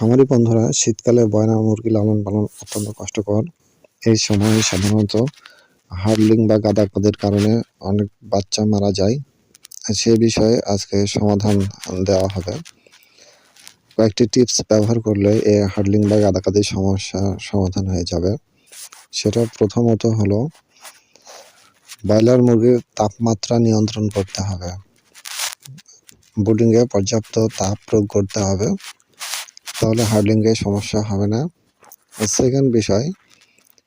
খামারি বন্ধুরা, শীতকালে বয়না মুরগি লালন পালন অত্যন্ত কষ্টকর। এই সময় সাধারণত হার্ডলিং বা গাদাকাদের কারণে অনেক বাচ্চা মারা যায়। সে বিষয়ে আজকে সমাধান দেওয়া হবে। কয়েকটি টিপস ব্যবহার করলে এই হার্ডলিং বা গাদাকাদির সমস্যা সমাধান হয়ে যাবে। সেটা প্রথমত হলো, ব্রয়লার মুরগির তাপমাত্রা নিয়ন্ত্রণ করতে হবে। বোর্ডিংয়ে পর্যাপ্ত তাপ প্রয়োগ করতে হবে। তাহলে হার্ডলিংয়ে সমস্যা হবে না। সেকেন্ড বিষয়,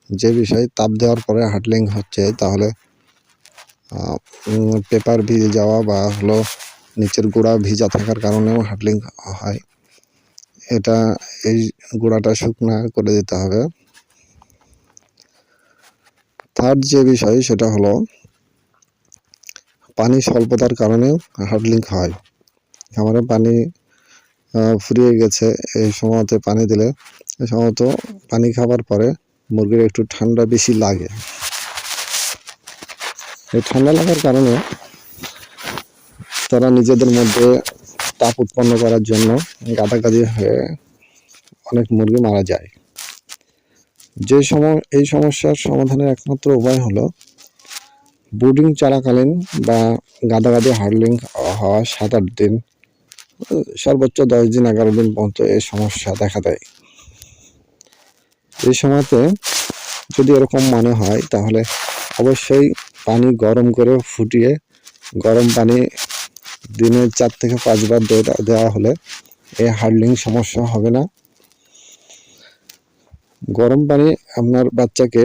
যে বিষয় তাপ দেওয়ার পরে হার্ডলিং হচ্ছে, তাহলে পেপার ভিজে যাওয়া বা হলো নিচের গোড়া ভিজা থাকার কারণেও হার্ডলিং হয়। এটা, এই গোড়াটা শুকনা করে দিতে হবে। থার্ড যে বিষয়, সেটা হলো পানি স্বল্পতার কারণেও হার্ডলিং হয়। খামারে পানি ফুরিয়ে গেছে এই সময়তে পানি দিলে। এই সময়ত পানি খাবার পরে মুরগির একটু ঠান্ডা বেশি লাগে। এই ঠান্ডা লাগার কারণে তারা নিজেদের মধ্যে তাপ উৎপন্ন করার জন্য গাদাগাদি হয়ে অনেক মুরগি মারা যায়। যে সময়, এই সমস্যার সমাধানের একমাত্র উপায় হলো বোর্ডিং চলাকালীন বা গাদাগাদি হার্ডলিং হওয়া সাত আট দিন সর্বোচ্চ দশ দিন, এগারো দিন পর্যন্ত এই সমস্যা দেখা দেয়। এই সময়তে যদি এরকম মনে হয়, তাহলে অবশ্যই পানি গরম করে ফুটিয়ে, গরম পানি দিনে চার থেকে পাঁচবার দেওয়া হলে এই হার্ডলিং সমস্যা হবে না। গরম পানি আপনার বাচ্চাকে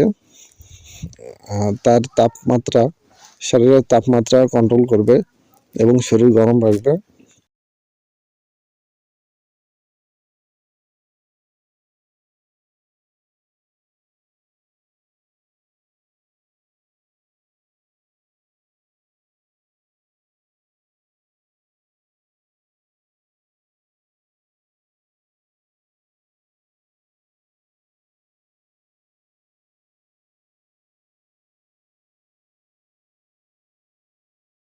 তার তাপমাত্রা, শরীরের তাপমাত্রা কন্ট্রোল করবে এবং শরীর গরম রাখবে।